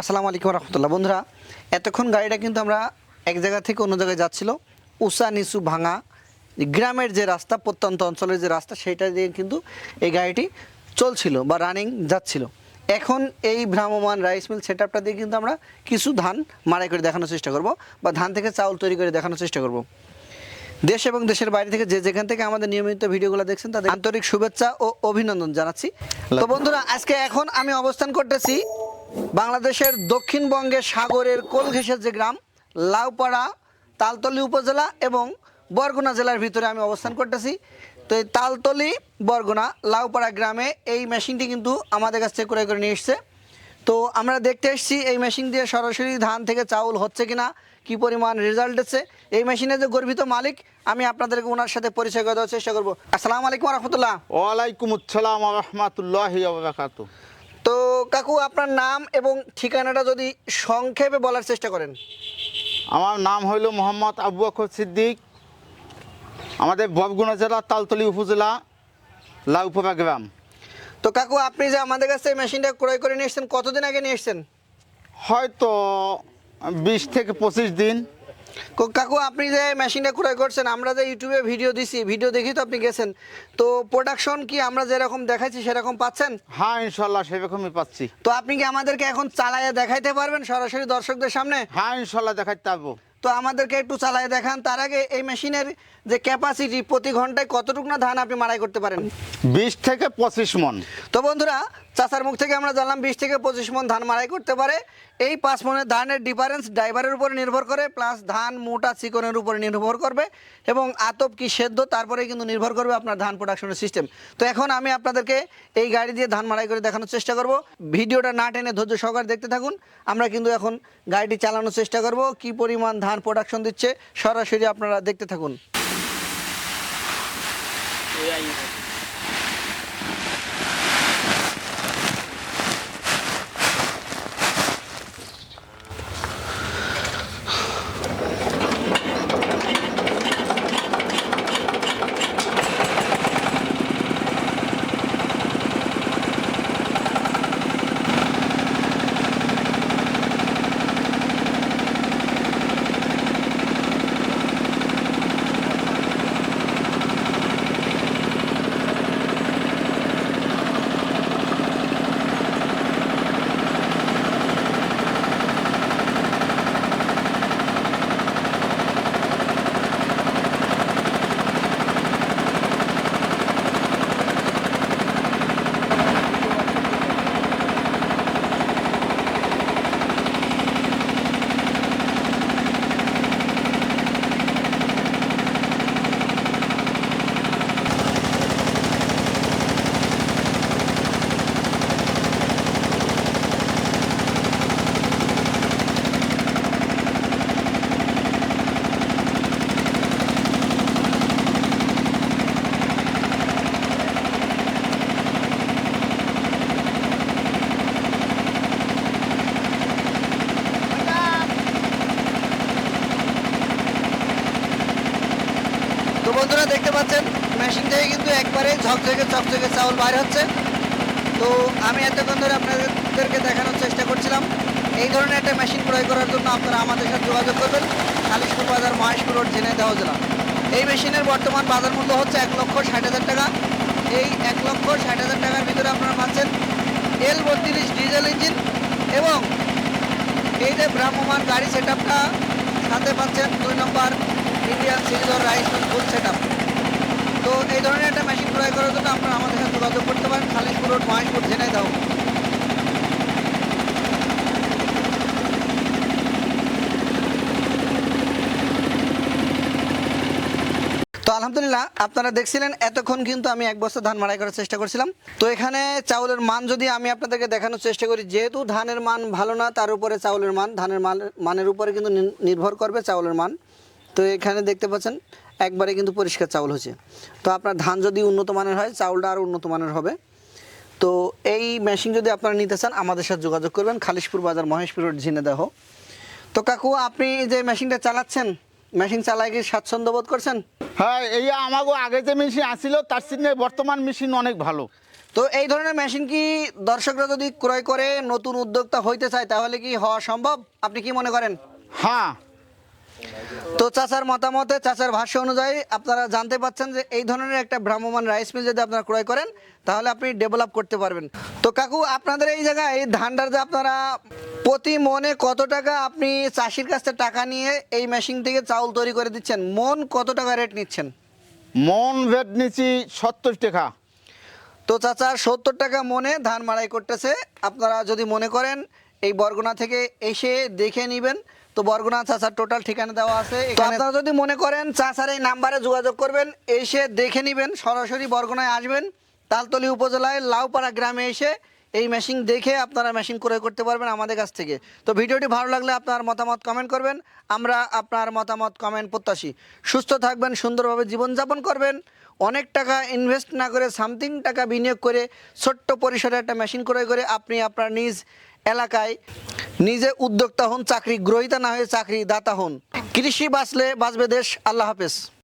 আসসালামু আলাইকুম রহমতুল্লাহ। বন্ধুরা, এতক্ষণ গাড়িটা কিন্তু আমরা এক জায়গা থেকে অন্য জায়গায় যাচ্ছিল। উষা নিচু ভাঙা, গ্রামের যে রাস্তা, প্রত্যন্ত অঞ্চলের যে রাস্তা সেটা দিয়ে কিন্তু এই গাড়িটি চলছিল বা রানিং যাচ্ছিল। এখন এই ভ্রাম্যমান রাইস মিল সেট আপটা দিয়ে কিন্তু আমরা কিছু ধান মাড়াই করে দেখানোর চেষ্টা করব বা ধান থেকে চাউল তৈরি করে দেখানোর চেষ্টা করব। দেশ এবং দেশের বাইরে থেকে যে যেখান থেকে আমাদের নিয়মিত ভিডিওগুলো দেখছেন, তাদের আন্তরিক শুভেচ্ছা ও অভিনন্দন জানাচ্ছি। তো বন্ধুরা, আজকে এখন আমি অবস্থান করতেছি বাংলাদেশের দক্ষিণবঙ্গে সাগরের কোল ঘেঁষের যে গ্রাম, লাউপাড়া, তালতলি উপজেলা এবং বরগুনা জেলার ভিতরে আমি অবস্থান করতেছি। তো এই তালতলি, বরগুনা, লাউপাড়া গ্রামে এই মেশিনটি কিন্তু আমাদের কাছ থেকে ক্রয় করে নিয়ে এসছে। তো আমরা দেখতে এসেছি এই মেশিন দিয়ে সরাসরি ধান থেকে চাউল হচ্ছে কিনা, কি পরিমাণ রেজাল্ট হচ্ছে এই মেশিনের যে গর্বিত মালিক, আমি আপনাদেরকে ওনার সাথে পরিচয় করে দেওয়ার চেষ্টা করব। আসসালামু আলাইকুম রহমতুল্লাহ। ওয়ালাইকুম আসসালাম রহমতুল্লাহ কাকু আপনার নাম এবং ঠিকানাটা যদি সংক্ষেপে বলার চেষ্টা করেন। আমার নাম হইল মোহাম্মদ আবু বকর সিদ্দিক। আমাদের ববগুনা জেলা তালতলি উপজেলা লাউপাড়া গ্রাম। তো কাকু আপনি যে আমাদের কাছে এই মেশিনটা ক্রয় করে নিয়ে এসেছেন কতদিন আগে নিয়ে এসেছেন? হয়তো বিশ থেকে পঁচিশ দিন। কাকু আপনি যে মেশিনটা ক্রয় করছেন আমরা যে ইউটিউবে ভিডিও দিছি ভিডিও দেখি তো আপনি গেছেন। তো প্রোডাকশন কি আমরা যেরকম দেখাচ্ছি সেরকম পাচ্ছেন? হ্যাঁ ইনশাল্লাহ সেরকমই পাচ্ছি। তো আপনি কি আমাদেরকে এখন চালাইয়ে দেখাইতে পারবেন সরাসরি দর্শকদের সামনে? হ্যাঁ ইনশাল্লাহ দেখাইতে পারব। তো আমাদেরকে একটু চালায় দেখান তার আগে এই মেশিনের যে ক্যাপাসিটি প্রতি ঘন্টায় কতটুকু না ধান আপনি মাড়াই করতে পারেন? বিশ থেকে পঁচিশ মন। তো বন্ধুরা চাচার মুখ থেকে আমরা জানলাম বিশ থেকে পঁচিশ মন ধান মাড়াই করতে পারে। এই পাঁচ মনের ধানের ডিফারেন্স ড্রাইভারের উপরে নির্ভর করে প্লাস ধান মোটা চিকনের উপরে নির্ভর করবে এবং আতপ কি সেদ্ধ তারপরে কিন্তু নির্ভর করবে আপনার ধান প্রোডাকশনের সিস্টেম তো এখন আমি আপনাদেরকে এই গাড়ি দিয়ে ধান মাড়াই করে দেখানোর চেষ্টা করব। ভিডিওটা না টেনে ধৈর্য সহকারে দেখতে থাকুন। আমরা কিন্তু এখন গাড়িটি চালানোর চেষ্টা করব। কি পরিমাণ ধান প্রোডাকশন দিচ্ছে, সরাসরি আপনারা দেখতে থাকুন। বন্ধুরা দেখতে পাচ্ছেন মেশিন থেকে কিন্তু একবারে ঝকঝকে চকচকে চাউল বাইর হচ্ছে। তো আমি এতক্ষণ ধরে আপনাদেরকে দেখানোর চেষ্টা করছিলাম। এই ধরনের একটা মেশিন ক্রয় করার জন্য আপনারা আমাদের সাথে যোগাযোগ করবেন। খালিশপুর বাজার মহেশপুর রোড ঝিনাইদহ জেলা। এই মেশিনের বর্তমান বাজার মূল্য হচ্ছে এক লক্ষ ষাট হাজার টাকা। এই এক লক্ষ ষাট হাজার টাকার ভিতরে আপনারা পাচ্ছেন এল বত্রিশ ডিজেল ইঞ্জিন এবং এই যে ভ্রাম্যমান গাড়ি সেট আপটা সাথে পাচ্ছেন দুই নম্বর ইন্ডিয়ান সিলিজর রাইস ফুল সেট আপ তো এই ধরনের একটা মেশিন ক্রয় করার জন্য আপনারা আমাদের সাথে যোগাযোগ করতে পারেন। খালিশপুর রোড মহেশপুর ঝিনাইদহ তো আলহামদুলিল্লাহ, আপনারা দেখছিলেন, এতক্ষণ কিন্তু আমি এক বছর ধান মাড়াই করার চেষ্টা করছিলাম। তো এখানে চাউলের মান যদি আমি আপনাদেরকে দেখানোর চেষ্টা করি, যেহেতু ধানের মান ভালো না, তার উপরে চাউলের মান, ধানের মান মানের উপরে কিন্তু নির্ভর করবে চাউলের মান। তো এখানে দেখতে পাচ্ছেন একবারে কিন্তু পরিষ্কার চাউল হচ্ছে তো আপনার ধান যদি উন্নত মানের হয় চাউলটা আরও উন্নত মানের হবে। তো এই মেশিন যদি আপনারা নিতে চান আমাদের সাথে যোগাযোগ করবেন খালিশপুর বাজার মহেশপুর রোড ঝিনেদাহ তো কাকু আপনি যে মেশিনটা চালাচ্ছেন মেশিন চালায় কি স্বাচ্ছন্দ্য বোধ করছেন? হ্যাঁ এই আমাকে আগে যে মেশিন আসছিল তার সিনে বর্তমান মেশিন অনেক ভালো। তো এই ধরনের মেশিন কি দর্শকরা যদি ক্রয় করে নতুন উদ্যোক্তা হইতে চায় তাহলে কি হওয়া সম্ভব? আপনি কি মনে করেন? হ্যাঁ তো চাচার মতামতে চাচার ভাষ্য অনুযায়ী আপনারা জানতে পাচ্ছেন যে এই ধরনের একটা ভ্রাম্যমান রাইস মিল যদি আপনারা ক্রয় করেন তাহলে আপনি ডেভেলপ করতে পারবেন। তো কাকু আপনাদের এই জায়গায় এই ধানটার যে আপনারা প্রতি মনে কত টাকা আপনি চাষির কাছ থেকে টাকা নিয়ে এই মেশিন থেকে চাউল তৈরি করে দিচ্ছেন? মন কত টাকা রেট নিচ্ছেন? মন বেড নিচ্ছি সত্তর টাকা। তো চাচা সত্তর টাকা মনে ধান মাড়াই করতেছে। আপনারা যদি মনে করেন এই বরগুনা থেকে এসে দেখে নেবেন। তো বরগুনা চাচার টোটাল ঠিকানা দেওয়া আছে। আপনারা যদি মনে করেন চাচার এই নাম্বারে যোগাযোগ করবেন এসে দেখে নেবেন সরাসরি বরগুনায় আসবেন তালতলি উপজেলায় লাউপাড়া গ্রামে এসে এই মেশিন দেখে আপনারা মেশিন ক্রয় করতে পারবেন আমাদের কাছ থেকে। তো ভিডিওটি ভালো লাগলে আপনার মতামত কমেন্ট করবেন আমরা আপনার মতামত কমেন্ট প্রত্যাশী। সুস্থ থাকবেন সুন্দরভাবে জীবনযাপন করবেন। অনেক টাকা ইনভেস্ট না করে সামথিং টাকা বিনিয়োগ করে ছোট্ট পরিসরে একটা মেশিন ক্রয় করে আপনি আপনার নিজ এলাকায় নিজে উদ্যোক্তা হন চাকরি গ্রহীতা না হয়ে চাকরি দাতা হন। কৃষি বাঁচলে বাঁচবে দেশ। আল্লাহ হাফেজ।